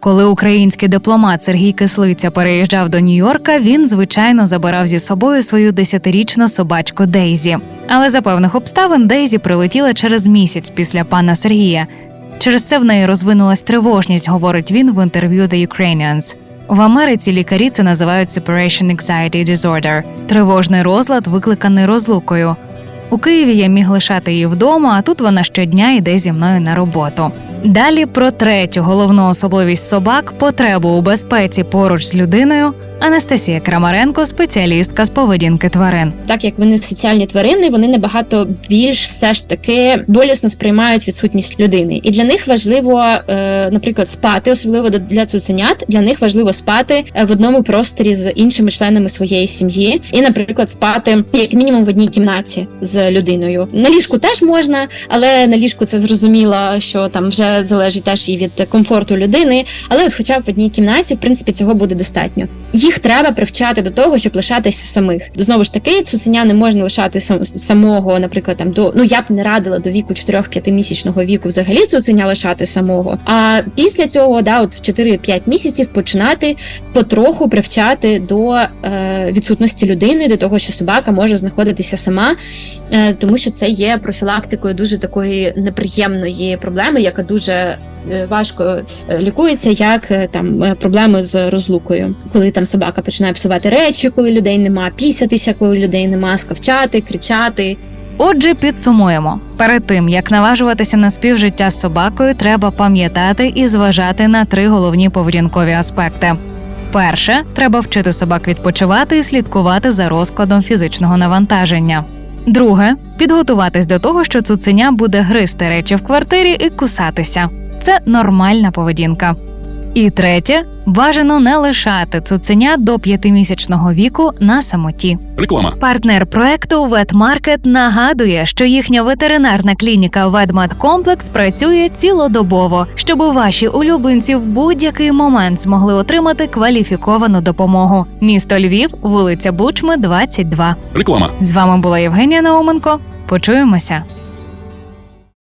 Коли український дипломат Сергій Кислиця переїжджав до Нью-Йорка, він звичайно забирав зі собою свою десятирічну собачку Дейзі. Але за певних обставин Дейзі прилетіла через місяць після пана Сергія. Через це в неї розвинулась тривожність, говорить він в інтерв'ю The Ukrainians. В Америці лікарі це називають Separation Anxiety Disorder – тривожний розлад, викликаний розлукою. У Києві я міг лишати її вдома, а тут вона щодня йде зі мною на роботу. Далі про третю головну особливість собак потребу у безпеці поруч з людиною. Анастасія Крамаренко, спеціалістка з поведінки тварин. так як вони соціальні тварини, вони набагато більш все ж таки болісно сприймають відсутність людини, і для них важливо, е, наприклад, спати, особливо для цуценят. Для них важливо спати е, в одному просторі з іншими членами своєї сім'ї, і, наприклад, спати як мінімум в одній кімнаті з людиною. На ліжку теж можна, але на ліжку це зрозуміло, що там вже залежить теж і від комфорту людини. Але от, хоча б в одній кімнаті, в принципі, цього буде достатньо. Їх треба привчати до того, щоб лишатися самих. Знову ж таки, цуценя не можна лишати сам- самого, наприклад, там до ну я б не радила до віку 4-5 місячного віку взагалі цуценя лишати самого. А після цього, да, от в 4-5 місяців починати потроху привчати до е, відсутності людини, до того, що собака може знаходитися сама, е, тому що це є профілактикою дуже такої неприємної проблеми, яка дуже важко е, лікується, як е, там е, проблеми з розлукою, коли там собака починає псувати речі, коли людей нема, пісятися, коли людей нема, скавчати, кричати. Отже, підсумуємо: перед тим як наважуватися на співжиття з собакою, треба пам'ятати і зважати на три головні поведінкові аспекти. Перше, треба вчити собак відпочивати і слідкувати за розкладом фізичного навантаження. Друге підготуватись до того, що цуценя буде гризти речі в квартирі і кусатися. Це нормальна поведінка. І третє бажано не лишати цуценя до п'ятимісячного віку на самоті. Реклама. Партнер проекту Ветмаркет нагадує, що їхня ветеринарна клініка Ведмедкомплекс працює цілодобово, щоб ваші улюбленці в будь-який момент змогли отримати кваліфіковану допомогу. Місто Львів, вулиця Бучми, 22. Реклама. З вами була Євгенія Науменко. Почуємося.